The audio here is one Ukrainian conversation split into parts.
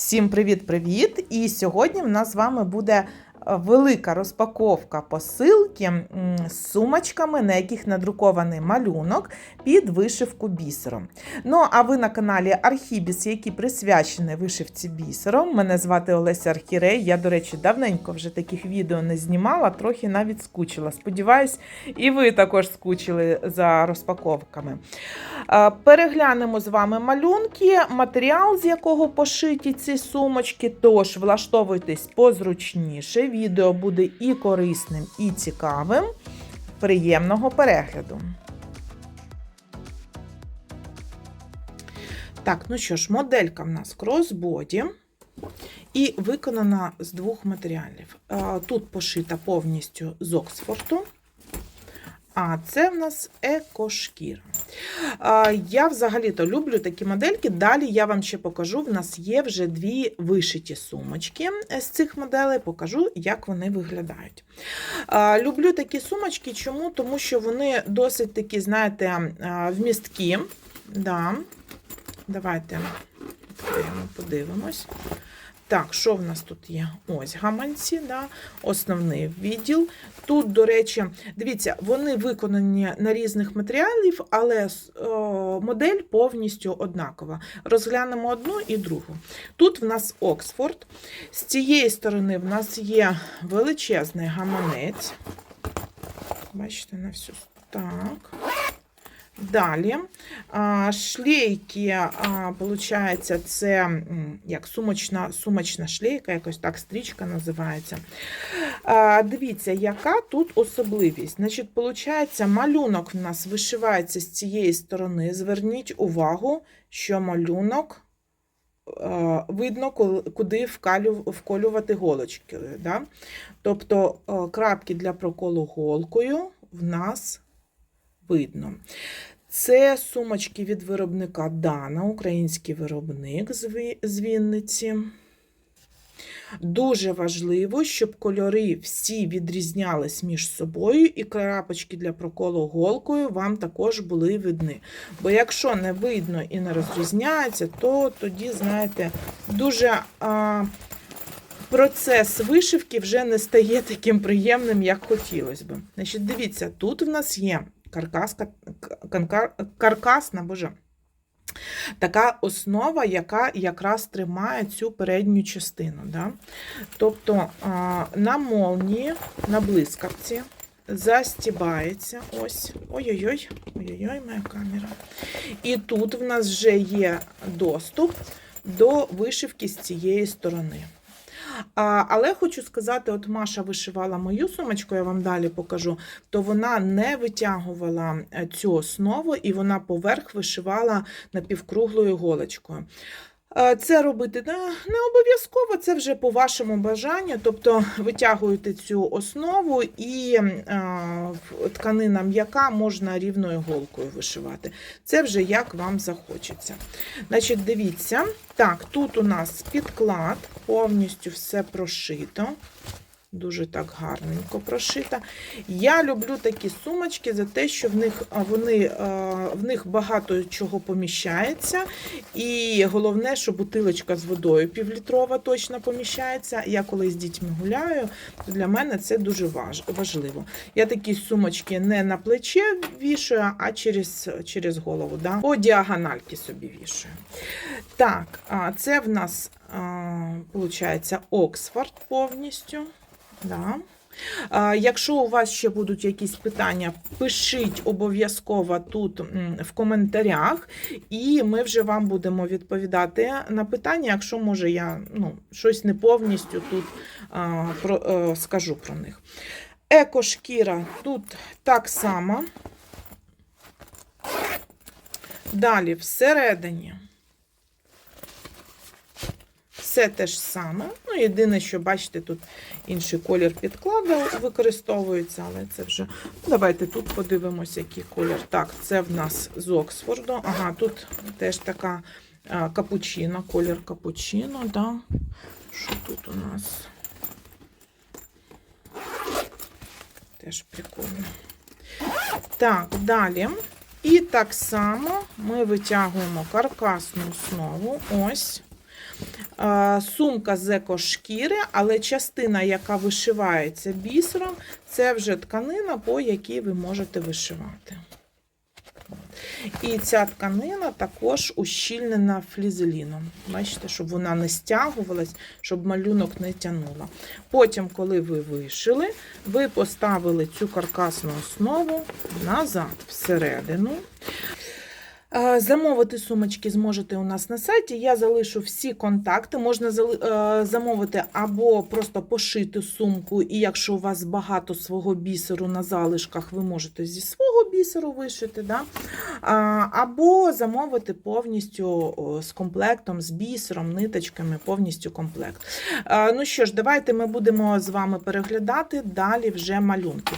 Всім привіт-привіт! І сьогодні в нас з вами буде велика розпаковка посилки з сумочками, на яких надрукований малюнок під вишивку бісером. Ну, а ви на каналі Архібіс, який присвячений вишивці бісером. Мене звати Олеся Архірей. Я, до речі, давненько вже таких відео не знімала, трохи навіть скучила. Сподіваюсь, і ви також скучили за розпаковками. Переглянемо з вами малюнки, матеріал, з якого пошиті ці сумочки. Тож влаштовуйтесь позручніше. Відео буде і корисним, і цікавим. Приємного перегляду. Так, ну що ж, моделька в нас кросбоді. І виконана з двох матеріалів. Тут пошита повністю з Оксфорту. А це в нас екошкіра. Я взагалі-то люблю такі модельки. Далі я вам ще покажу. В нас є вже дві вишиті сумочки з цих моделей, покажу, як вони виглядають. Люблю такі сумочки. Чому? Тому що вони досить такі, знаєте, вмісткі. Да. Давайте подивимось. Так, що в нас тут є? Ось гаманці, да, основний відділ. Тут, до речі, дивіться, вони виконані на різних матеріалів, але о, модель повністю однакова. Розглянемо одну і другу. Тут в нас Оксфорд. З цієї сторони в нас є величезний гаманець. Бачите, на всю. Так. Далі шлейки, получається, це як сумочна, сумочна шлейка, якось так стрічка називається. Дивіться, яка тут особливість. Значить, получається, малюнок в нас вишивається з цієї сторони. Зверніть увагу, що малюнок видно, куди вколювати голочки. Да? Тобто крапки для проколу голкою в нас видно. Це сумочки від виробника Дана, український виробник з Вінниці. Дуже важливо, щоб кольори всі відрізнялись між собою, і крапочки для проколу голкою вам також були видні. Бо якщо не видно і не розрізняється, то тоді, знаєте, дуже а, процес вишивки вже не стає таким приємним, як хотілося б. Значить, дивіться, тут в нас є каркаска, канкар, каркасна, боже. Така основа, яка якраз тримає цю передню частину. Да? Тобто на молнії, на блискавці застібається. Ось. Ой-ой-ой, ой-ой-ой, моя камера. І тут в нас вже є доступ до вишивки з цієї сторони. Але хочу сказати, от Маша вишивала мою сумочку, я вам далі покажу, то вона не витягувала е, цю основу і вона поверх вишивала напівкруглою голочкою. Е, Це робити не, обов'язково, це вже по вашому бажанню. Тобто витягуєте цю основу і е, тканина м'яка можна рівною голкою вишивати. Це вже як вам захочеться. Значить, дивіться, так, тут у нас підклад, повністю все прошито. Дуже так гарненько прошита. Я люблю такі сумочки за те, що в них вони в них багато чого поміщається. І головне, що бутилочка з водою півлітрова точно поміщається. Я коли з дітьми гуляю, то для мене це дуже важливо. Я такі сумочки не на плече вішаю, а через, через голову. Да? По діагональки собі вішаю. Так, це в нас виходить Оксфорд повністю. Да. А, Якщо у вас ще будуть якісь питання, пишіть обов'язково тут в коментарях, і ми вже вам будемо відповідати на питання, якщо може я ну, щось не повністю тут а, про, е, скажу про них. Екошкіра тут так само. Далі всередині. Все те ж саме. Ну, єдине, що бачите, тут інший колір підкладу використовується, але це вже. Ну, Давайте тут подивимося, який колір. Так, це в нас з Оксфорду. Ага, тут теж така а, капучино, колір капучино, да. Що тут у нас? Теж прикольно. Так, далі. І так само ми витягуємо каркасну основу. Ось. Сумка з екошкіри, але частина, яка вишивається бісером, це вже тканина, по якій ви можете вишивати. І ця тканина також ущільнена флізеліном. Бачите, щоб вона не стягувалась, щоб малюнок не тянула. Потім, коли ви вишили, ви поставили цю каркасну основу назад, всередину. Е, Замовити сумочки зможете у нас на сайті. Я залишу всі контакти. Можна е, замовити або просто пошити сумку, і якщо у вас багато свого бісеру на залишках, ви можете зі свого бісеру вишити. Да? Або замовити повністю з комплектом, з бісером, ниточками, повністю комплект. Ну що ж, давайте ми будемо з вами переглядати далі вже малюнки.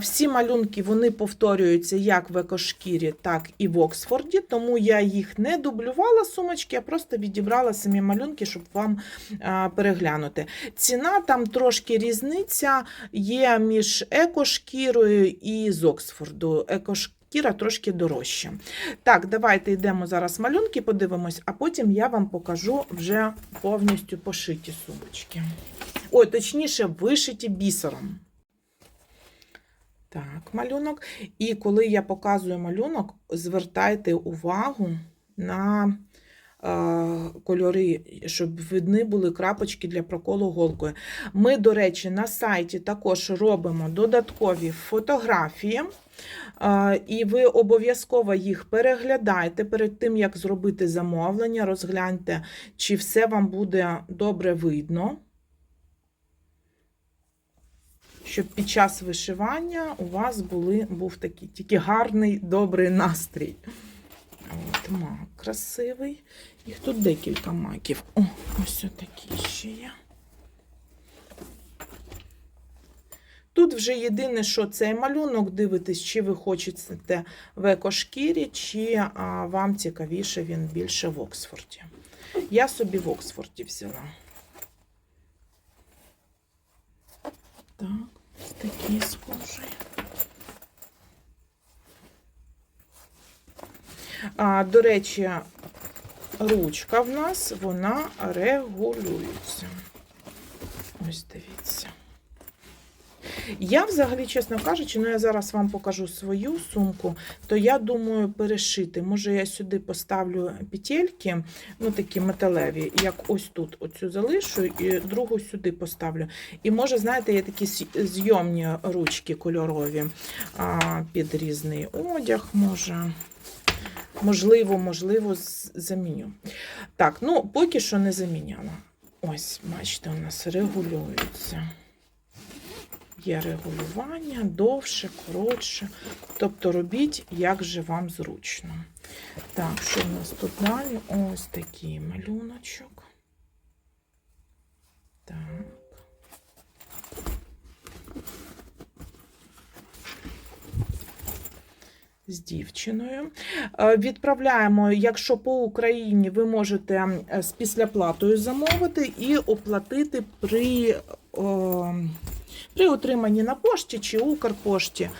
Всі малюнки вони повторюються як в екошкірі, так і в Оксфорді, тому я їх не дублювала сумочки, а просто відібрала самі малюнки, щоб вам переглянути. Ціна там трошки різниця є між екошкірою і з Оксфорду. Екошкіра трошки дорожча. Так, давайте йдемо зараз малюнки, подивимось, а потім я вам покажу вже повністю пошиті сумочки. Ой, точніше, вишиті бісером. Так, малюнок. І коли я показую малюнок, звертайте увагу на е, кольори, щоб видні були крапочки для проколу голкою. Ми, до речі, на сайті також робимо додаткові фотографії. Е, І ви обов'язково їх переглядайте перед тим, як зробити замовлення. Розгляньте, чи все вам буде добре видно. Щоб під час вишивання у вас були, був такий тільки гарний, добрий настрій. От мак красивий. Їх тут декілька маків. О, ось такі ще є. Тут вже єдине, що цей малюнок дивитесь, чи ви хочете в екошкірі, чи а, вам цікавіше він більше в Оксфорді. Я собі в Оксфорді взяла. Так, ось такі схожі. А, до речі, ручка в нас, вона регулюється. Ось дивіться. Я взагалі, чесно кажучи, ну я зараз вам покажу свою сумку, то я думаю перешити. Може, я сюди поставлю петельки, ну такі металеві, як ось тут оцю залишу і другу сюди поставлю. І може, знаєте, є такі зйомні ручки кольорові а, під різний одяг, може. Можливо, можливо, заміню. Так, ну поки що не заміняла. Ось, бачите, у нас регулюється. Є регулювання, довше, коротше. Тобто робіть, як же вам зручно. Так, що в нас тут далі? Ось такий малюночок. Так. З дівчиною. Е, Відправляємо, якщо по Україні ви можете з післяплатою замовити і оплатити при, о, при отриманні на пошті чи Укрпошті.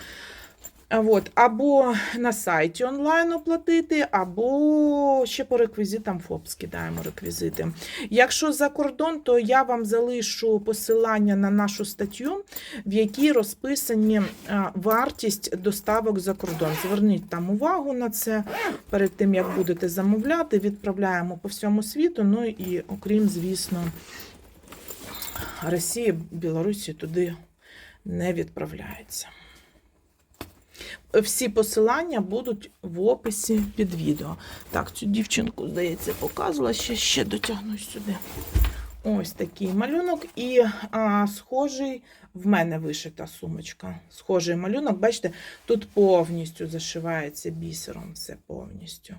От, або на сайті онлайн оплатити, або ще по реквізитам ФОП скидаємо реквізити. Якщо за кордон, то я вам залишу посилання на нашу статтю, в якій розписані вартість доставок за кордон. Зверніть там увагу на це перед тим, як будете замовляти, відправляємо по всьому світу. Ну і окрім, звісно, Росії, Білорусі туди не відправляється. Всі посилання будуть в описі під відео. Так, цю дівчинку, здається, показувала, ще, ще дотягну сюди. Ось такий малюнок. І а, схожий в мене вишита сумочка. Схожий малюнок. Бачите, тут повністю зашивається бісером, все повністю.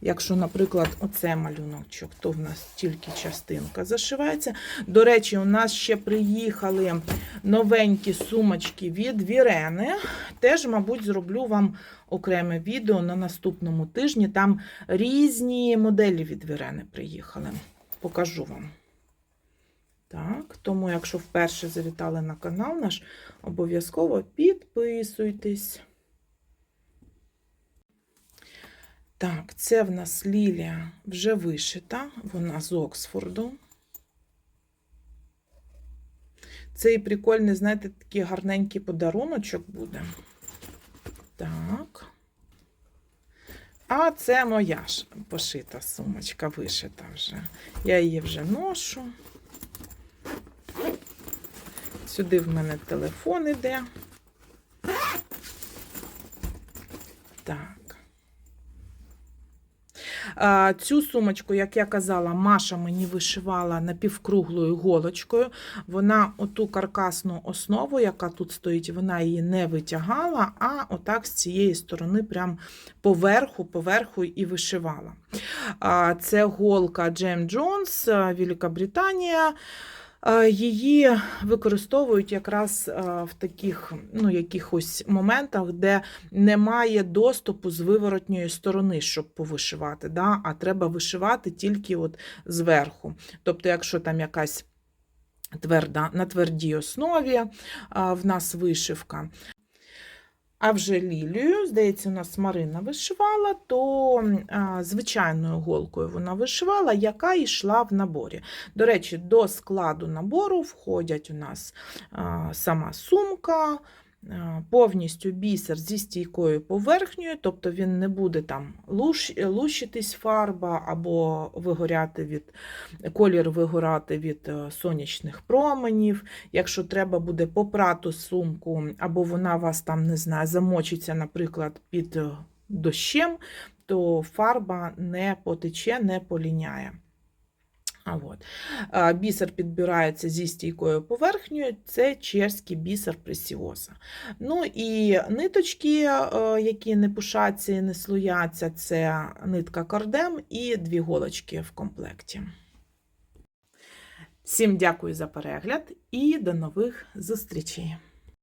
Якщо, наприклад, оце малюночок, то в нас тільки частинка зашивається. До речі, у нас ще приїхали новенькі сумочки від Вірени. Теж, мабуть, зроблю вам окреме відео на наступному тижні. Там різні моделі від Вірени приїхали. Покажу вам. Так, тому, якщо вперше завітали на канал наш, обов'язково підписуйтесь. Так, це в нас лілія вже вишита, вона з Оксфорду. Цей прикольний, знаєте, такий гарненький подаруночок буде. Так. А це моя ж пошита сумочка, вишита вже. Я її вже ношу. Сюди в мене телефон іде. Так. Цю сумочку, як я казала, Маша мені вишивала напівкруглою голочкою. Вона оту каркасну основу, яка тут стоїть, вона її не витягала, а отак з цієї сторони, прям поверху, поверху і вишивала. Це голка Джем Джонс, Велика Британія. Її використовують якраз в таких ну, якихось моментах, де немає доступу з виворотньої сторони, щоб повишивати, да? а треба вишивати тільки от зверху. Тобто, якщо там якась тверда, на твердій основі в нас вишивка. А вже лілію, здається, у нас Марина вишивала, то а, звичайною голкою вона вишивала, яка йшла в наборі. До речі, до складу набору входять у нас а, сама сумка, повністю бісер зі стійкою поверхнею, тобто він не буде там лущитись фарба або вигоряти від колір вигорати від е, сонячних променів. Якщо треба буде попрати сумку, або вона вас там не знаю, замочиться, наприклад, під е, дощем, то фарба не потече, не поліняє. А от. Бісер підбирається зі стійкою поверхнею, це чешський бісер пресіоза. Ну і ниточки, е, які не пушаться і не слояться, це нитка кардем і дві голочки в комплекті. Всім дякую за перегляд і до нових зустрічей!